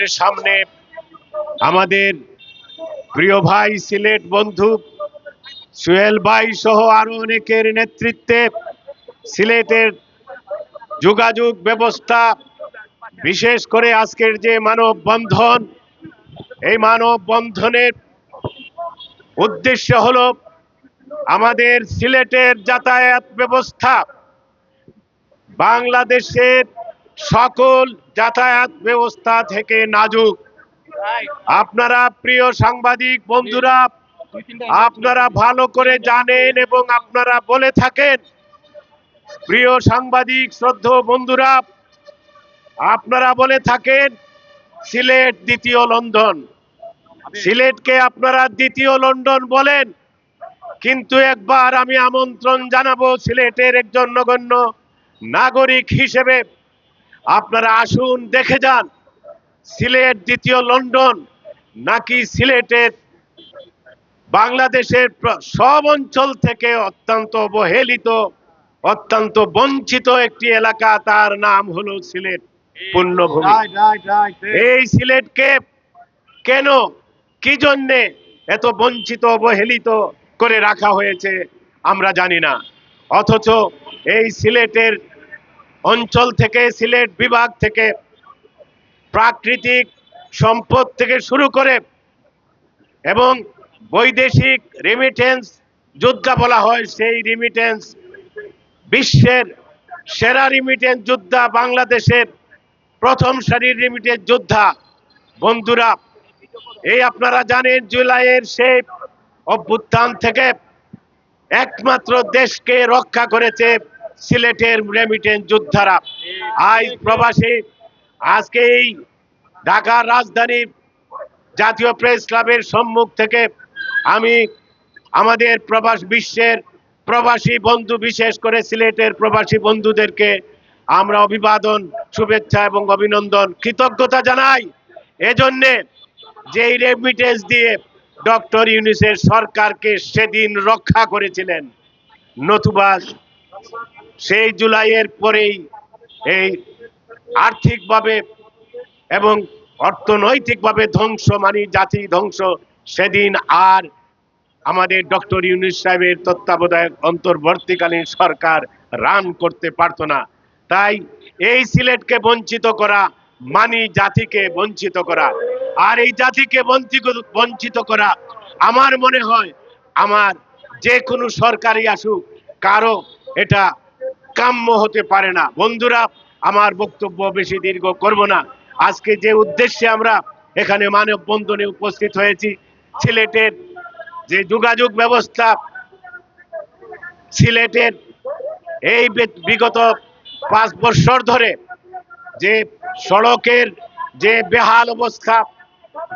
আপনাদের সামনে আমাদের প্রিয় ভাই, সিলেট বন্ধু সুহেল ভাই সহ আরও অনেকের নেতৃত্বে সিলেটের যোগাযোগ ব্যবস্থা, বিশেষ করে আজকের যে মানব বন্ধন এই মানব বন্ধনের উদ্দেশ্য হলো আমাদের সিলেটের যাতায়াত ব্যবস্থা, বাংলাদেশের সকল যাতায়াত ব্যবস্থা থেকে নাজুক। আপনারা প্রিয় সাংবাদিক বন্ধুরা, আপনারা ভালো করে জানেন এবং আপনারা বলে থাকেন। প্রিয় সাংবাদিক, শ্রদ্ধ বন্ধুরা, আপনারা বলে থাকেন, সিলেট দ্বিতীয় লন্ডন। সিলেটকে আপনারা দ্বিতীয় লন্ডন বলেন। কিন্তু একবার আমি আমন্ত্রণ জানাব সিলেটের একজন নগণ্য নাগরিক হিসেবে। আপনারা আসুন দেখে যান। সিলেট দ্বিতীয় লন্ডন নাকি সিলেটের বাংলাদেশের সব অঞ্চল থেকে অত্যন্ত অবহেলিত অত্যন্ত বঞ্চিত একটি এলাকা তার নাম হলো সিলেট পুণ্যভূমি এই সিলেটকে কেন কি জন্যে এত বঞ্চিত অবহেলিত করে রাখা হয়েছে আমরা জানি না। অথচ এই সিলেটের অঞ্চল থেকে, সিলেট বিভাগ থেকে প্রাকৃতিক সম্পদ থেকে শুরু করে এবং বৈদেশিক রেমিটেন্স যোদ্ধা বলা হয়, সেই রিমিটেন্স বিশ্বের সেরা রিমিটেন্স যোদ্ধা, বাংলাদেশের প্রথম সারির রিমিটেন্স যোদ্ধা। বন্ধুরা, এই আপনারা জানেন জুলাইয়ের সেই অভ্যুত্থান থেকে একমাত্র দেশকে রক্ষা করেছে সিলেটের রেমিটেন্স যোদ্ধারা। আজ প্রবাসী, আজকে এই ঢাকার রাজধানী জাতীয় প্রেস ক্লাবের সম্মুখ থেকে আমি আমাদের প্রবাস বিশ্বের প্রবাসী বন্ধু, বিশেষ করে সিলেটের প্রবাসী বন্ধুদেরকে আমরা অভিবাদন, শুভেচ্ছা এবং অভিনন্দন, কৃতজ্ঞতা জানাই। এজন্যে যে রেমিটেন্স দিয়ে ডক্টর ইউনিসের সরকারকে সেদিন রক্ষা করেছিলেন নতুবা সেই জুলাইয়ের পরেই এই আর্থিকভাবে এবং অর্থনৈতিকভাবে ধ্বংস মানে জাতি ধ্বংস, সেদিন আর আমাদের ডক্টর ইউনুস সাহেবের তত্ত্বাবধায়ক অন্তর্বর্তীকালীন সরকার রান করতে পারতো না। তাই এই সিলেটকে বঞ্চিত করা, মানি জাতিকে বঞ্চিত করা আর এই জাতিকে বঞ্চিত করা আমার মনে হয় আমার যে কোনো সরকারি আসুক, কারও এটা কাম্য হতে পারে না। বন্ধুরা, আমার বক্তব্য বেশি দীর্ঘ করব না। আজকে যে উদ্দেশ্যে আমরা এখানে মানব বন্ধনে উপস্থিত হয়েছি, সিলেটের যে যোগাযোগ ব্যবস্থা, সিলেটের এই বিগত পাঁচ বছর ধরে যে সড়কের যে বেহাল অবস্থা,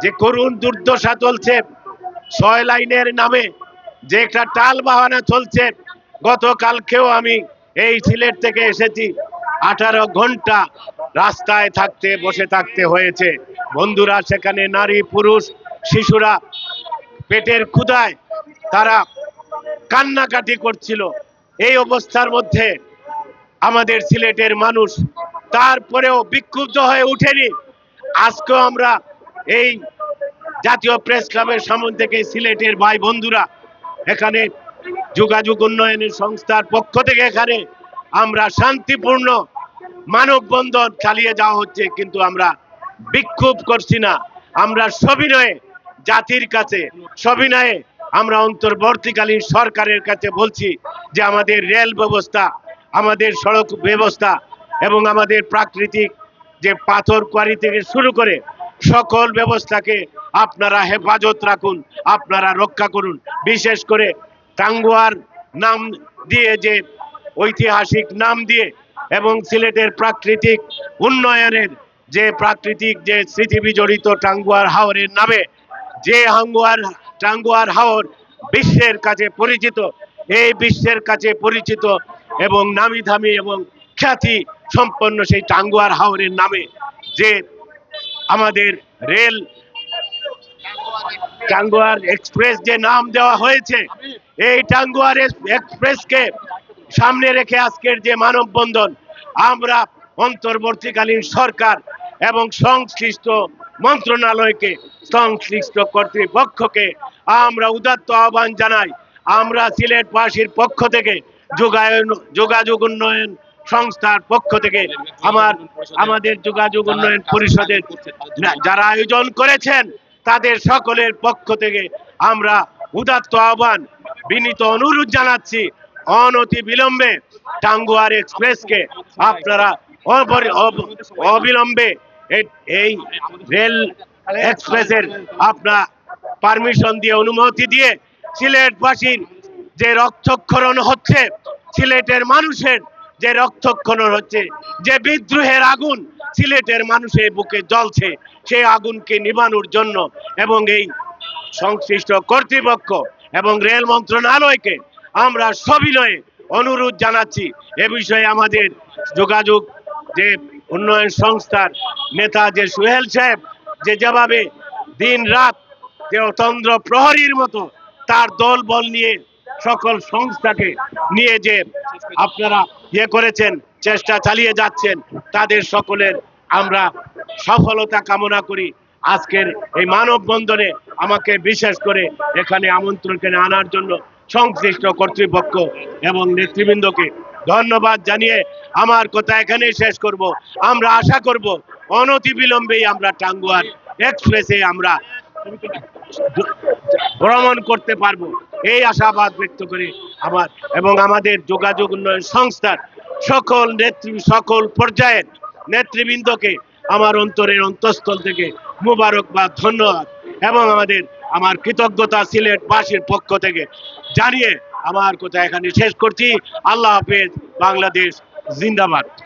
যে করুণ দুর্দশা চলছে, ছয় লাইনের নামে যে একটা টাল বাহানা চলছে গতকালকেও আমি এই সিলেট থেকে এসেছি। আঠারো ঘণ্টা রাস্তায় থাকতে, বসে থাকতে হয়েছে। বন্ধুরা, সেখানে নারী, পুরুষ, শিশুরা পেটের ক্ষুদায় তারা কান্নাকাটি করছিল। এই অবস্থার মধ্যে আমাদের সিলেটের মানুষ তারপরেও বিক্ষুব্ধ হয়ে উঠেনি আজকেও আমরা এই জাতীয় প্রেস ক্লাবের সামনে থেকে সিলেটের ভাই বন্ধুরা, এখানে যোগাযোগ উন্নয়নের সংস্থার পক্ষ থেকে এখানে আমরা শান্তিপূর্ণ মানববন্ধন চালিয়ে যাওয়া হচ্ছে, কিন্তু আমরা বিক্ষোভ করছি না। আমরা সবিনয়ে জাতির কাছে, সবিনয়ে আমরা অন্তর্বর্তীকালীন সরকারের কাছে বলছি যে আমাদের রেল ব্যবস্থা, আমাদের সড়ক ব্যবস্থা এবং আমাদের প্রাকৃতিক যে পাথর কোয়ারি থেকে শুরু করে সকল ব্যবস্থাকে আপনারা হেফাজত রাখুন, আপনারা রক্ষা করুন। বিশেষ করে টাঙ্গুয়ার নাম দিয়ে যে ঐতিহাসিক নাম দিয়ে এবং সিলেটের প্রাকৃতিক উন্নয়নের যে প্রাকৃতিক যে স্মৃতি বিজড়িত টাঙ্গুয়ার হাওরের নামে, যে হাঙ্গুয়ার, টাঙ্গুয়ার হাওর বিশ্বের কাছে পরিচিত, এই বিশ্বের কাছে পরিচিত এবং নামি দামি এবং খ্যাতি সম্পন্ন সেই টাঙ্গুয়ার হাওরের নামে যে আমাদের রেল টাঙ্গুয়ার এক্সপ্রেস যে নাম দেওয়া হয়েছে, এই টাঙ্গুয়ার এক্সপ্রেসকে সামনে রেখে আজকের যে মানববন্ধন, আমরা অন্তর্বর্তীকালীন সরকার এবং সংশ্লিষ্ট মন্ত্রণালয়কে, সংশ্লিষ্ট কর্তৃপক্ষকে আমরা উদাত্ত আহ্বান জানাই। আমরা সিলেটবাসীর পক্ষ থেকে, যোগায়ন যোগাযোগ উন্নয়ন সংস্থার পক্ষ থেকে, আমার আমাদের যোগাযোগ উন্নয়ন পরিষদের যারা আয়োজন করেছেন তাদের সকলের পক্ষ থেকে আমরা উদাত্ত আহ্বান, বিনীত অনুরোধ জানাচ্ছি অনতি বিলম্বে টাঙ্গুয়ার এক্সপ্রেসকে আপনারা অবিলম্বে এই- রেল এক্সপ্রেসের আপনার পারমিশন দিয়ে অনুমতি দিয়ে সিলেটবাসীর যে রক্তক্ষরণ হচ্ছে, সিলেটের মানুষের যে রক্তক্ষরণ হচ্ছে, যে বিদ্রোহের আগুন সিলেটের মানুষের বুকে জ্বলছে সেই আগুনকে নিবানোর জন্য এবং এই সংশ্লিষ্ট কর্তৃপক্ষ এবং রেল মন্ত্রণালয়কে আমরা সবিনয়ে অনুরোধ জানাচ্ছি। এ বিষয়ে আমাদের যোগাযোগ যে উন্নয়ন সংস্থার নেতা যে সুহেল সাহেব, যে যেভাবে দিন রাত যে অতন্দ্র প্রহরীর মতো তার দল বল নিয়ে সকল সংস্থাকে নিয়ে যে আপনারা ইয়ে করেছেন চেষ্টা চালিয়ে যাচ্ছেন, তাদের সকলের আমরা সফলতা কামনা করি। আজকের এই মানববন্ধনে আমাকে বিশেষ করে এখানে আমন্ত্রণ করে আনার জন্য সংশ্লিষ্ট কর্তৃপক্ষ এবং নেতৃবৃন্দকে ধন্যবাদ জানিয়ে আমার কথা এখানেই শেষ করব। আমরা আশা করব অনতি বিলম্বেই আমরা টাঙ্গুয়ার এক্সপ্রেসে আমরা ভ্রমণ করতে পারব। এই আশাবাদ ব্যক্ত করে আমার এবং আমাদের যোগাযোগ উন্নয়ন সংস্থার সকল নেত্রী, সকল পর্যায়ের নেতৃবৃন্দকে আমার অন্তরের অন্তঃস্থল থেকে মুবারকবাদ ধন্যবাদ এবং আমাদের, আমার কৃতজ্ঞতা সিলেট সিলেটবাসীর পক্ষ থেকে জানিয়ে আমার কথা এখানে শেষ করছি। আল্লাহ হাফেজ, বাংলাদেশ, জিন্দাবাদ।